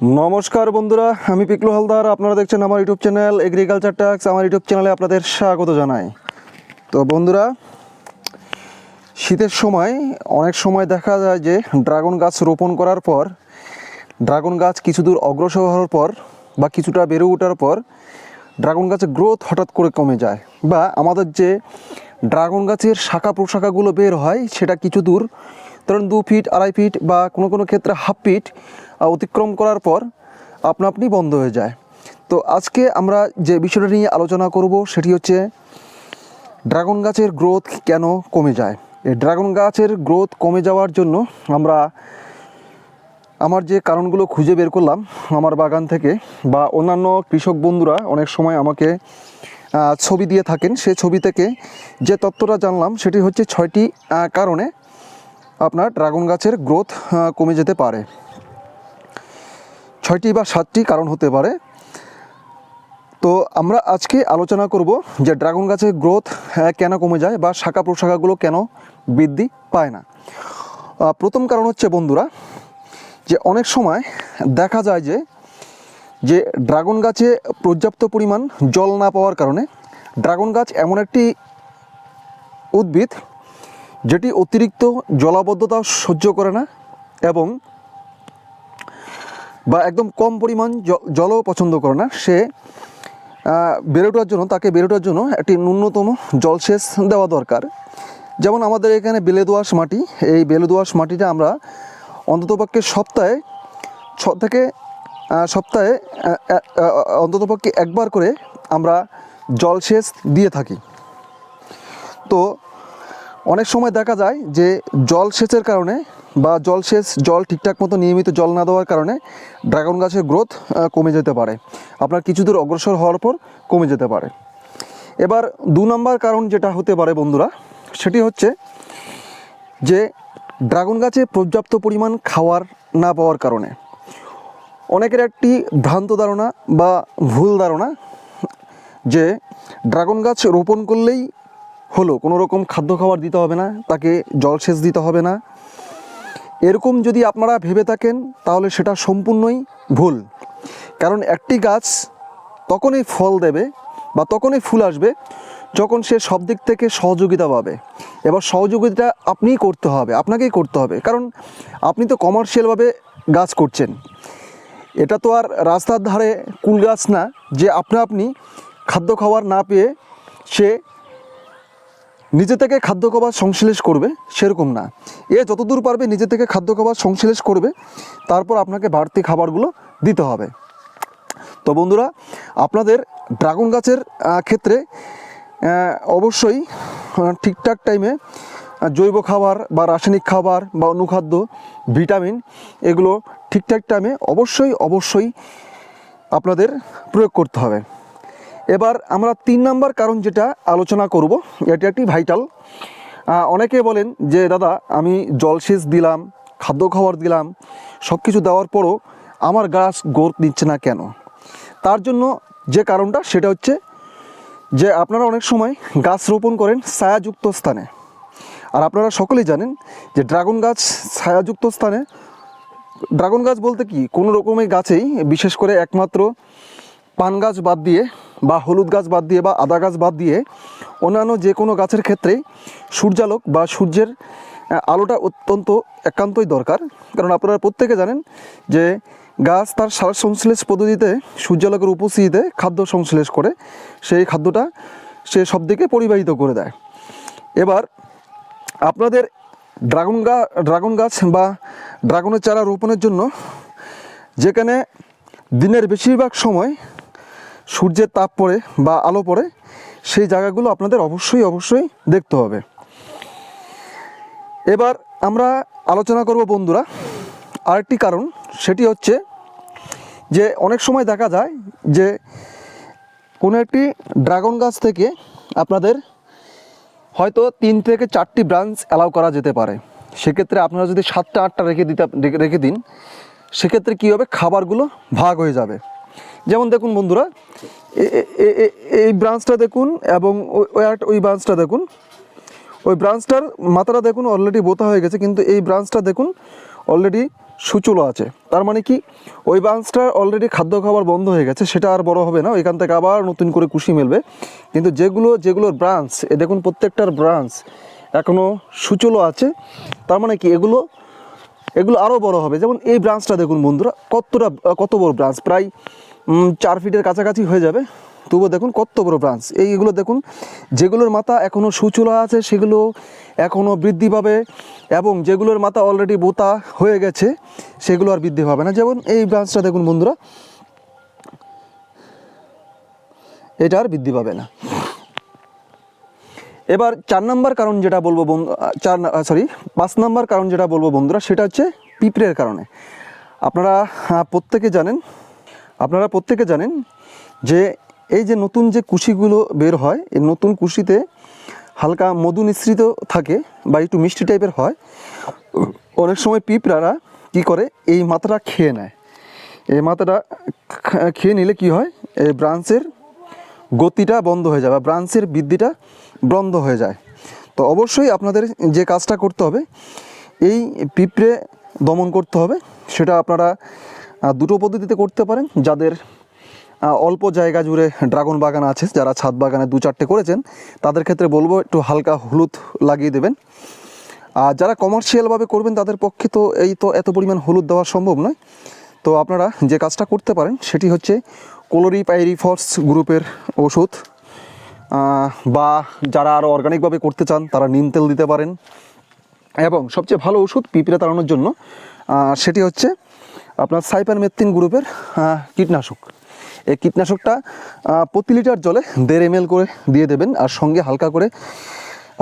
নমস্কার বন্ধুরা, আমি পিকলু হালদার, আপনারা দেখছেন আমার ইউটিউব চ্যানেল এগ্রিকালচার টাক্স আমার ইউটিউব চ্যানেলে আপনাদের স্বাগত জানাই। তো বন্ধুরা, শীতের সময় অনেক সময় দেখা যায় যে ড্রাগন গাছ রোপণ করার পর, ড্রাগন গাছ কিছু দূর অগ্রসর হওয়ার পর বা কিছুটা বেড়ে ওঠার পর, ড্রাগন গাছের গ্রোথ হঠাৎ করে কমে যায় বা আমাদের যে ড্রাগন গাছের শাখা প্রশাখাগুলো বের হয়, সেটা কিছু দূর ধরুন দু ফিট, আড়াই ফিট বা কোনো কোনো ক্ষেত্রে হাফ ফিট অতিক্রম করার পর আপনা আপনি বন্ধ হয়ে যায়। তো আজকে আমরা যে বিষয়টা নিয়ে আলোচনা করব সেটি হচ্ছে ড্রাগন গাছের গ্রোথ কেন কমে যায়? এই ড্রাগন গাছের গ্রোথ কমে যাওয়ার জন্য আমরা আমার যে কারণগুলো খুঁজে বের করলাম আমার বাগান থেকে বা অন্যান্য কৃষক বন্ধুরা অনেক সময় আমাকে ছবি দিয়ে থাকেন। সে ছবি থেকে যে তত্ত্বটা জানলাম সেটি হচ্ছে ছয়টি কারণে আপনার ড্রাগন গাছের গ্রোথ কমে যেতে পারে। ছয়টি বা সাতটি কারণ হতে পারে। তো আমরা আজকে আলোচনা করব যে ড্রাগন গাছের গ্রোথ কেন কমে যায় বা শাখা প্রশাখাগুলো কেন বৃদ্ধি পায় না। প্রথম কারণ হচ্ছে বন্ধুরা, যে অনেক সময় দেখা যায় যে যে ড্রাগন গাছে পর্যাপ্ত পরিমাণ জল না পাওয়ার কারণে, ড্রাগন গাছ এমন একটি উদ্ভিদ যেটি অতিরিক্ত জলাবদ্ধতা সহ্য করে না এবং বা একদম কম পরিমাণ জলও পছন্দ করে না। সে বেড়ে ওঠার জন্য, তাকে বেড়ে ওঠার জন্য একটি ন্যূনতম জলসেচ দেওয়া দরকার। যেমন আমাদের এখানে বেলে দোআঁশ মাটি, এই বেলে দোআঁশ মাটিটা আমরা অন্ততপক্ষে সপ্তাহে ছ থেকে সপ্তাহে অন্ততপক্ষে একবার করে আমরা জলসেচ দিয়ে থাকি। তো অনেক সময় দেখা যায় যে জলসেচের কারণে বা জলসেচ জল ঠিকঠাক মতো নিয়মিত জল না দেওয়ার কারণে ড্রাগন গাছের গ্রোথ কমে যেতে পারে। আপনার কিছু দূর অগ্রসর হওয়ার পর কমে যেতে পারে। এবার দু নম্বর কারণ যেটা হতে পারে বন্ধুরা, সেটি হচ্ছে যে ড্রাগন গাছে পর্যাপ্ত পরিমাণ খাওয়ার না পাওয়ার কারণে। অনেকের একটি ভ্রান্ত ধারণা বা ভুল ধারণা যে ড্রাগন গাছ রোপণ করলেই হলো, কোনো রকম খাদ্য খাবার দিতে হবে না, তাকে জলসেচ দিতে হবে না। এরকম যদি আপনারা ভেবে থাকেন, তাহলে সেটা সম্পূর্ণই ভুল। কারণ একটি গাছ তখনই ফল দেবে বা তখনই ফুল আসবে যখন সে সব দিক থেকে সহযোগিতা পাবে। এবার সহযোগিতা আপনিই করতে হবে, আপনাকেই করতে হবে। কারণ আপনি তো কমার্শিয়ালভাবে গাছ করছেন। এটা তো আর রাস্তার ধারে কুল গাছ না, যে আপনা আপনি খাদ্য খাবার না পেয়ে সে নিজে থেকে খাদ্য খাবার সংশ্লেষ করবে, সেরকম না। এ যতদূর পারবে নিজে থেকে খাদ্য খাবার সংশ্লেষ করবে, তারপর আপনাকে বাড়তি খাবারগুলো দিতে হবে। তো বন্ধুরা, আপনাদের ড্রাগন গাছের ক্ষেত্রে অবশ্যই ঠিকঠাক টাইমে জৈব খাবার বা রাসায়নিক খাবার বা অনুখাদ্য, ভিটামিন এগুলো ঠিকঠাক টাইমে অবশ্যই অবশ্যই আপনাদের প্রয়োগ করতে হবে। এবার আমরা তিন নাম্বার কারণ যেটা আলোচনা করব, এটি একটি ভাইটাল অনেকে বলেন যে, দাদা, আমি জলসেচ দিলাম, খাদ্য খাবার দিলাম সব কিছু দেওয়ার পরও আমার গাছ গ্রোথ নিচ্ছে না কেন? তার জন্য যে কারণটা, সেটা হচ্ছে যে, আপনারা অনেক সময় গাছ রোপণ করেন ছায়াযুক্ত স্থানে। আর আপনারা সকলেই জানেন যে, ড্রাগন গাছ ছায়াযুক্ত স্থানে, ড্রাগন গাছ বলতে কি? কোনো রকমের গাছেই বিশেষ করে একমাত্র পান গাছ বাদ দিয়ে বা হলুদ গাছ বাদ দিয়ে বা আদা গাছ বাদ দিয়ে অন্যান্য যে কোনো গাছের ক্ষেত্রেই সূর্যালোক বা সূর্যের আলোটা অত্যন্ত একান্তই দরকার। কারণ আপনারা প্রত্যেকে জানেন যে গাছ তার সার সংশ্লেষ পদ্ধতিতে সূর্যালোকের উপস্থিতিতে খাদ্য সংশ্লেষ করে। সেই খাদ্যটা সে সব দিকে পরিবাহিত করে দেয়। এবার আপনাদের ড্রাগন গা, ড্রাগন গাছ বা ড্রাগনের চারা রোপণের জন্য যেখানে দিনের বেশিরভাগ সময় সূর্যের তাপ পড়ে বা আলো পড়ে, সেই জায়গাগুলো আপনাদের অবশ্যই অবশ্যই দেখতে হবে। এবার আমরা আলোচনা করব বন্ধুরা, আরেকটি কারণ, সেটি হচ্ছে যে অনেক সময় দেখা যায় যে কোনো একটি ড্রাগন গাছ থেকে আপনাদের হয়তো তিন থেকে চারটি ব্রাঞ্চ অ্যালাউ করা যেতে পারে। সেক্ষেত্রে আপনারা যদি সাতটা, আটটা রেখে দিতে, রেখে- দিন, সেক্ষেত্রে কী হবে? খাবারগুলো ভাগ হয়ে যাবে। যেমন দেখুন বন্ধুরা এই ব্রাঞ্চটা দেখুন এবং ওই- ব্রাঞ্চটা দেখুন। ওই ব্রাঞ্চটার মাথাটা দেখুন অলরেডি বোতা হয়ে গেছে, কিন্তু এই ব্রাঞ্চটা দেখুন অলরেডি সুচলো আছে। তার মানে কি? ওই ব্রাঞ্চটার অলরেডি খাদ্য খাবার বন্ধ হয়ে গেছে, সেটা আর বড় হবে না, ওইখান থেকে আবার নতুন করে কুশি মেলবে। কিন্তু যেগুলো, যেগুলোর ব্রাঞ্চ এ দেখুন প্রত্যেকটার ব্রাঞ্চ এখনও সুচলো আছে। তার মানে কি? এগুলো এগুলো আরও বড় হবে। যেমন এই ব্রাঞ্চটা দেখুন বন্ধুরা, কতটা, কত বড় ব্রাঞ্চ প্রায় চার ফিটের কাছাকাছি হয়ে যাবে। তবুও দেখুন কত বড় ব্রাঞ্চ এইগুলো দেখুন, যেগুলোর মাথা এখনও সুচুলা আছে, সেগুলো এখনও বৃদ্ধি পাবে এবং যেগুলোর মাথা অলরেডি বোতা হয়ে গেছে, সেগুলো আর বৃদ্ধি পাবে না। যেমন এই ব্রাঞ্চটা দেখুন বন্ধুরা, এটা আর বৃদ্ধি পাবে না। এবার চার নাম্বার কারণ যেটা বলব বন্ধু চার সরি পাঁচ নাম্বার কারণ যেটা বলব বন্ধুরা, সেটা হচ্ছে পিঁপড়ের কারণে। আপনারা প্রত্যেকে জানেন আপনারা প্রত্যেকে জানেন যে এই যে নতুন যে কুশিগুলো বের হয়, এই নতুন কুশিতে হালকা মধু মিশ্রিত থাকে বা একটু মিষ্টি টাইপের হয়, অনেক সময় পিঁপড়ারা কি করে, এই মাথাটা খেয়ে নেয়। এই মাথাটা খেয়ে নিলে কি হয়, এই ব্রাঞ্চের গতিটা বন্ধ হয়ে যায় বা ব্রাঞ্চের বৃদ্ধিটা বন্ধ হয়ে যায়। তো অবশ্যই আপনাদের যে কাজটা করতে হবে, এই পিঁপড়ে দমন করতে হবে, সেটা আপনারা দুটো পদ্ধতিতে করতে পারেন। যাদের অল্প জায়গা জুড়ে ড্রাগন বাগান আছে, যারা ছাদ বাগানে দু চারটে করেছেন, তাদের ক্ষেত্রে বলব একটু হালকা হলুদ লাগিয়ে দেবেন। আর যারা কমার্শিয়ালভাবে করবেন, তাদের পক্ষে তো এই তো এত পরিমাণ হলুদ দেওয়া সম্ভব নয়। তো আপনারা যে কাজটা করতে পারেন, সেটি হচ্ছে কোলোরি পাইরিফর্স গ্রুপের ওষুধ বা যারা আরও অর্গানিকভাবে করতে চান, তারা নিম তেল দিতে পারেন। এবং সবচেয়ে ভালো ওষুধ পিঁপড়ে তাড়ানোর জন্য সেটি হচ্ছে আপনার সাইপারমেথিন গ্রুপের কীটনাশক। এই কীটনাশকটা প্রতি লিটার জলে দেড় এম করে দিয়ে দেবেন আর সঙ্গে হালকা করে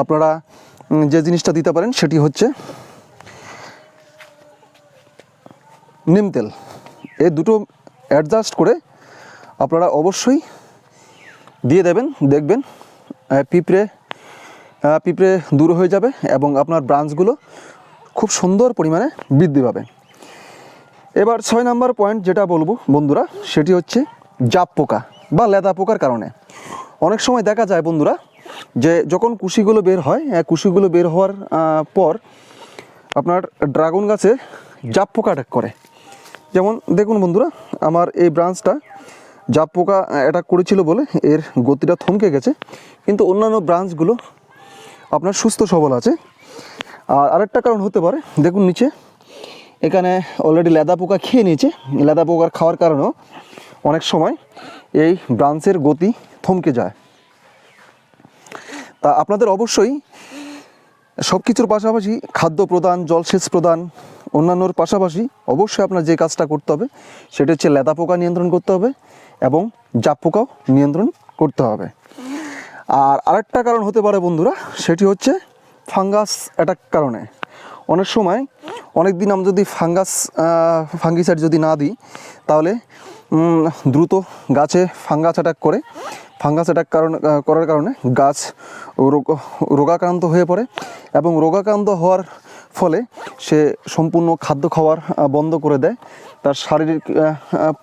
আপনারা যে জিনিসটা দিতে পারেন সেটি হচ্ছে নিম তেল। এই দুটো অ্যাডজাস্ট করে আপনারা অবশ্যই দিয়ে দেবেন, দেখবেন পিঁপড়ে পিঁপড়ে দূর হয়ে যাবে এবং আপনার ব্রাঞ্চগুলো খুব সুন্দর পরিমাণে বৃদ্ধি পাবে। এবার ছয় নাম্বার পয়েন্ট যেটা বলব বন্ধুরা, সেটি হচ্ছে জাপ পোকা বা লেদা পোকার কারণে। অনেক সময় দেখা যায় বন্ধুরা, যে যখন কুশিগুলো বের হয় কুশিগুলো বের হওয়ার পর আপনার ড্রাগন গাছে জাপ পোকা অ্যাটাক করে। যেমন দেখুন বন্ধুরা, আমার এই ব্রাঞ্চটা জাপ পোকা অ্যাটাক করেছিল বলে এর গতিটা থমকে গেছে, কিন্তু অন্যান্য ব্রাঞ্চগুলো আপনার সুস্থ সবল আছে। আর আরেকটা কারণ হতে পারে, দেখুন নিচে এখানে অলরেডি লেদা পোকা খেয়ে নিয়েছে। লেদা পোকার খাওয়ার কারণেও অনেক সময় এই ব্রাঞ্চের গতি থমকে যায়। তা আপনাদের অবশ্যই সব কিছুর পাশাপাশি খাদ্য প্রদান, জলসেচ প্রদান অন্যান্যর পাশাপাশি অবশ্যই আপনার যে কাজটা করতে হবে, সেটা হচ্ছে লেদা পোকা নিয়ন্ত্রণ করতে হবে এবং জাপ পোকাও নিয়ন্ত্রণ করতে হবে। আর আরেকটা কারণ হতে পারে বন্ধুরা, সেটি হচ্ছে ফাঙ্গাস অ্যাটাক কারণে। অনেক সময় অনেক দিন আমি যদি ফাঙ্গাস ফাঙ্গিসাইড যদি না দিই, তাহলে দ্রুত গাছে ফাঙ্গাস অ্যাটাক করে। ফাঙ্গাস অ্যাটাক কারণ করার কারণে গাছ রোগ, রোগাক্রান্ত হয়ে পড়ে এবং রোগাক্রান্ত হওয়ার ফলে সে সম্পূর্ণ খাদ্য খাওয়ার বন্ধ করে দেয়। তার শারীরিক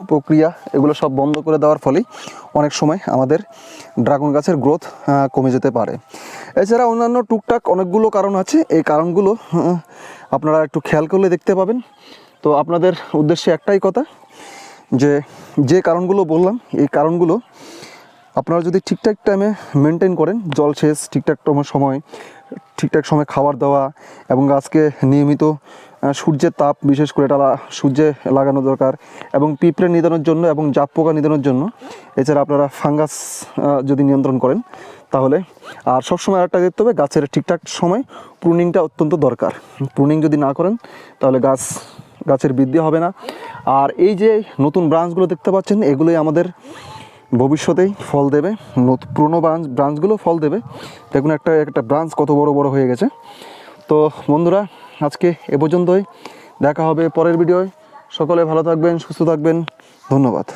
প্রক্রিয়া এগুলো সব বন্ধ করে দেওয়ার ফলেই অনেক সময় আমাদের ড্রাগন গাছের গ্রোথ কমে যেতে পারে। এছাড়া অন্যান্য টুকটাক অনেকগুলো কারণ আছে। এই কারণগুলো আপনারা একটু খেয়াল করলে দেখতে পাবেন। তো আপনাদের উদ্দেশ্যে একটাই কথা, যে যে কারণগুলো বললাম, এই কারণগুলো আপনারা যদি ঠিকঠাক টাইমে মেনটেন করেন জলসেচ ঠিকঠাক সময় ঠিকঠাক সময় খাবার দেওয়া এবং গাছকে নিয়মিত সূর্যের তাপ, বিশেষ করে এটা সূর্যে লাগানো দরকার এবং পিঁপড়ে নিধনের জন্য এবং জাপ পোকা নিধনের জন্য, এছাড়া আপনারা ফাঙ্গাস যদি নিয়ন্ত্রণ করেন তাহলে। আর সবসময় আরেকটা দেখতে হবে, গাছের ঠিকঠাক সময় প্রুনিংটা অত্যন্ত দরকার। প্রুনিং যদি না করেন, তাহলে গাছ, গাছের বৃদ্ধি হবে না। আর এই যে নতুন ব্রাঞ্চগুলো দেখতে পাচ্ছেন, এগুলোই আমাদের ভবিষ্যতেই ফল দেবে। পুরনো ব্রাঞ্চ ব্রাঞ্চগুলো ফল দেবে। দেখুন একটা একটা ব্রাঞ্চ কত বড় বড় হয়ে গেছে। তো বন্ধুরা, আজকে এ পর্যন্তই। দেখা হবে পরের ভিডিওয় সকলে ভালো থাকবেন, সুস্থ থাকবেন। ধন্যবাদ।